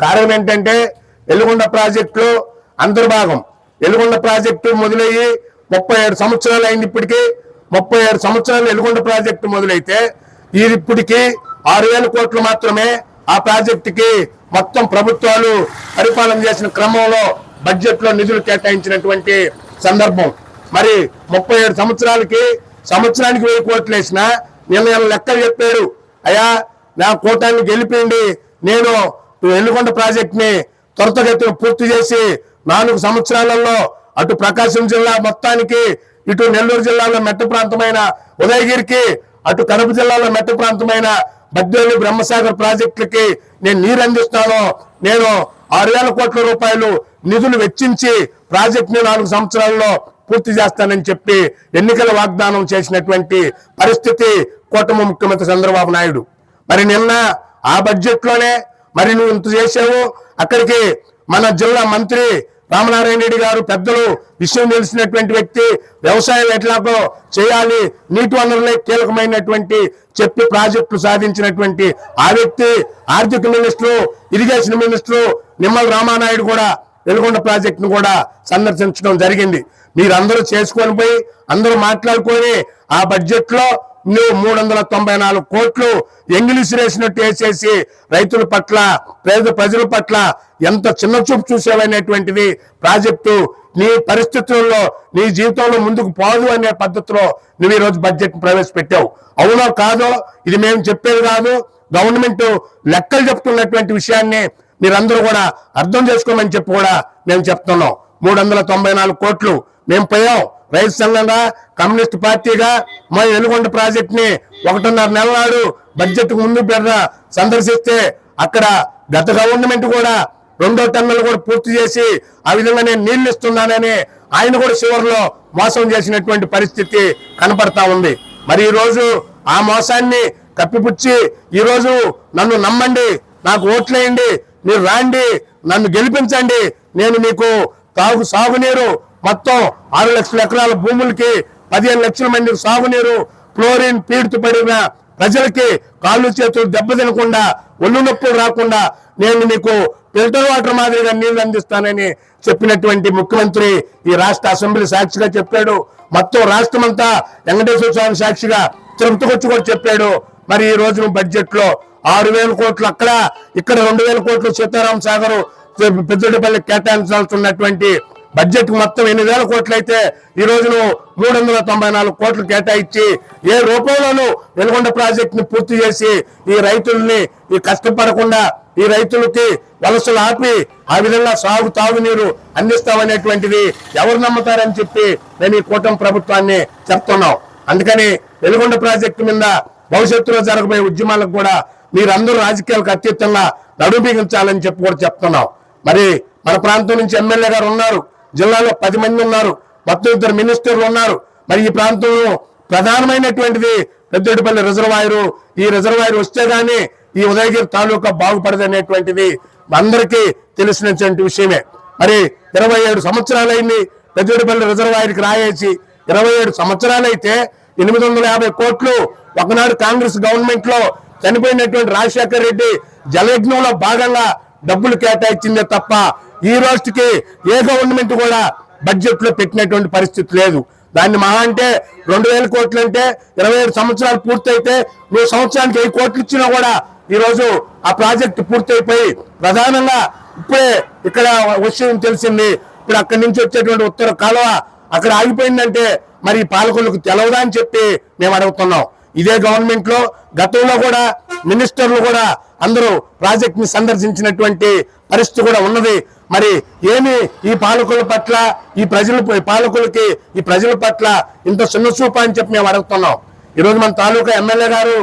కారణం ఏంటంటే ఎల్లుగొండ ప్రాజెక్టులో అంతర్భాగం ఎల్లుగొండ ప్రాజెక్టు మొదలయ్యి ముప్పై ఏడు సంవత్సరాలు అయింది ఇప్పటికీ. ముప్పై ఏడు సంవత్సరాలు ఎల్లుగొండ ప్రాజెక్టు మొదలైతే ఇది ఇప్పటికీ ఆరు వేల కోట్లు మాత్రమే ఆ ప్రాజెక్టుకి మొత్తం ప్రభుత్వాలు పరిపాలన చేసిన క్రమంలో బడ్జెట్లో నిధులు కేటాయించినటువంటి సందర్భం. మరి ముప్పై ఏడు సంవత్సరాలకి సంవత్సరానికి వెయ్యి కోట్లు వేసిన నిన్న లెక్కలు చెప్పాడు అయ్యా నా కూటాన్ని గెలిపిండి నేను ఎల్లుగొండ ప్రాజెక్ట్ని త్వరితగతిన పూర్తి చేసి నాలుగు సంవత్సరాలలో అటు ప్రకాశం జిల్లా మొత్తానికి ఇటు నెల్లూరు జిల్లాలో మెట్ట ప్రాంతమైన ఉదయగిరికి అటు కడప జిల్లాలో మెట్ట ప్రాంతమైన బద్దేలు బ్రహ్మసాగర్ ప్రాజెక్టులకి నేను నీరు అందిస్తాను నేను ఆరు వేల కోట్ల రూపాయలు నిధులు వెచ్చించి ప్రాజెక్ట్ని నాలుగు సంవత్సరాల్లో పూర్తి చేస్తానని చెప్పి ఎన్నికల వాగ్దానం చేసినటువంటి పరిస్థితి కూటమి ముఖ్యమంత్రి చంద్రబాబు నాయుడు. మరి నిన్న ఆ బడ్జెట్లోనే మరి నువ్వు ఇంత చేసావు అక్కడికి మన జిల్లా మంత్రి రామనారాయణ రెడ్డి గారు పెద్దలు విషయం తెలిసినటువంటి వ్యక్తి వ్యవసాయం ఎట్లాగో చేయాలి నీటి వనరులే కీలకమైనటువంటి చెప్పి ప్రాజెక్టులు సాధించినటువంటి ఆ వ్యక్తి ఆర్థిక minister irrigation minister Nimmala Ramanaidu కూడా వెలుగొండ ప్రాజెక్టును కూడా సందర్శించడం జరిగింది. మీరందరూ చేసుకొని పోయి అందరూ మాట్లాడుకొని ఆ బడ్జెట్లో నువ్వు మూడు వందల తొంభై నాలుగు కోట్లు ఎంగిలిసి వేసినట్టు వేసేసి రైతుల పట్ల పేద ప్రజల పట్ల ఎంత చిన్న చూపు చూసేవనేటువంటిది ప్రాజెక్టు నీ పరిస్థితుల్లో నీ జీవితంలో ముందుకు పోదు అనే పద్ధతిలో నువ్వు ఈ రోజు బడ్జెట్ ప్రవేశపెట్టావు. అవునో కాదో ఇది మేము చెప్పేది కాదు. గవర్నమెంట్ లెక్కలు చెప్తున్నటువంటి విషయాన్ని మీరందరూ కూడా అర్థం చేసుకోమని చెప్పి కూడా మేము చెప్తున్నాం. మూడు వందల తొంభై నాలుగు కోట్లు మేము పోయాం. రైతు సంఘంగా కమ్యూనిస్ట్ పార్టీగా మా ఎలుగొండ ప్రాజెక్ట్ని ఒకటిన్నర నెల నాడు బడ్జెట్ ముందు పెద్ద సందర్శిస్తే అక్కడ గత గవర్నమెంట్ కూడా రెండో టన్నులు కూడా పూర్తి చేసి ఆ విధంగా నేను నీళ్ళు ఇస్తున్నానని ఆయన కూడా చివరిలో మోసం చేసినటువంటి పరిస్థితి కనపడతా ఉంది. మరి ఈరోజు ఆ మోసాన్ని కప్పిపుచ్చి ఈరోజు నన్ను నమ్మండి నాకు ఓట్లేయండి మీరు రాండి నన్ను గెలిపించండి నేను మీకు తాగు సాగునీరు మొత్తం ఆరు లక్షల ఎకరాల భూములకి పదిహేను లక్షల మందికి సాగునీరు క్లోరిన్ పీడుతు పడిన ప్రజలకి కాళ్ళు చేతులు దెబ్బతినకుండా ఒళ్ళు నొప్పులు రాకుండా నేను మీకు ఫిల్టర్ వాటర్ మాదిరిగా నీళ్ళు అందిస్తానని చెప్పినటువంటి ముఖ్యమంత్రి ఈ రాష్ట్ర అసెంబ్లీ సాక్షిగా చెప్పాడు. మొత్తం రాష్ట్రం అంతా వెంకటేశ్వర స్వామి సాక్షిగా తిరుపతికొచ్చి కూడా చెప్పాడు. మరి ఈ రోజున బడ్జెట్లో ఆరు వేల కోట్లు అక్కడ ఇక్కడ రెండు వేల కోట్లు సీతారాం సాగర్ పెద్దపల్లి కేటాయించాల్సినటువంటి బడ్జెట్ మొత్తం ఎన్ని వేల కోట్లు అయితే ఈ రోజును మూడు వందల తొంభై నాలుగు కోట్లు కేటాయించి ఏ రూపంలోనూ వెలుగొండ ప్రాజెక్ట్ని పూర్తి చేసి ఈ రైతుల్ని ఈ కష్టపడకుండా ఈ రైతులకి వలసలు ఆపి ఆ విధంగా సాగు తాగునీరు అందిస్తామనేటువంటిది ఎవరు నమ్ముతారని చెప్పి నేను ఈ కూటమి ప్రభుత్వాన్ని చెప్తున్నాం. అందుకని వెలుగొండ ప్రాజెక్టు మీద భవిష్యత్తులో జరగబోయే ఉద్యమాలకు కూడా మీరందరూ రాజకీయాలకు అత్యుత్తంగా నడుపించాలని చెప్పి కూడా చెప్తున్నాం. మరి మన ప్రాంతం నుంచి ఎమ్మెల్యే గారు ఉన్నారు. జిల్లాలో పది మంది ఉన్నారు. మొత్తం ఇద్దరు మినిస్టర్లు ఉన్నారు. మరి ఈ ప్రాంతంలో ప్రధానమైనటువంటిది పెద్దడిపల్లి రిజర్వాయరు. ఈ రిజర్వాయర్ వస్తే గానీ ఈ ఉదయగిరి తాలూకా బాగుపడదనేటువంటిది అందరికీ తెలిసినటువంటి విషయమే. మరి ఇరవై ఏడు సంవత్సరాలైంది పెద్దడిపల్లి రిజర్వాయర్కి రాయేసి ఇరవై ఏడు సంవత్సరాలైతే ఎనిమిది వందల యాభై కోట్లు ఒకనాడు కాంగ్రెస్ గవర్నమెంట్లో చనిపోయినటువంటి రాజశేఖర్ రెడ్డి జలయజ్ఞంలో భాగంగా డబ్బులు కేటాయించిందే తప్ప ఈ రోజుకి ఏ గవర్నమెంట్ కూడా బడ్జెట్లో పెట్టినటువంటి పరిస్థితి లేదు. దాన్ని మహా అంటే రెండు వేల కోట్లు అంటే ఇరవై ఏడు సంవత్సరాలు పూర్తయితే నువ్వు సంవత్సరానికి వెయ్యి కోట్లు ఇచ్చినా కూడా ఈ రోజు ఆ ప్రాజెక్టు పూర్తయిపోయి ప్రధానంగా ఇప్పుడే ఇక్కడ విషయం తెలిసింది. ఇప్పుడు అక్కడి నుంచి వచ్చేటువంటి ఉత్తర కాలువ అక్కడ ఆగిపోయిందంటే మరి పాలకులకు తెలవదా అని చెప్పి మేము అడుగుతున్నాం. ఇదే గవర్నమెంట్లో గతంలో కూడా మినిస్టర్లు కూడా అందరూ ప్రాజెక్ట్ని సందర్శించినటువంటి పరిస్థితి కూడా ఉన్నది. మరి ఏమి ఈ పాలకుల పట్ల ఈ ప్రజల పాలకులకి ఈ ప్రజల పట్ల ఇంత చిన్న చూప అని చెప్పి మేము అడుగుతున్నాం. ఈ రోజు మన తాలూకా ఎమ్మెల్యే గారు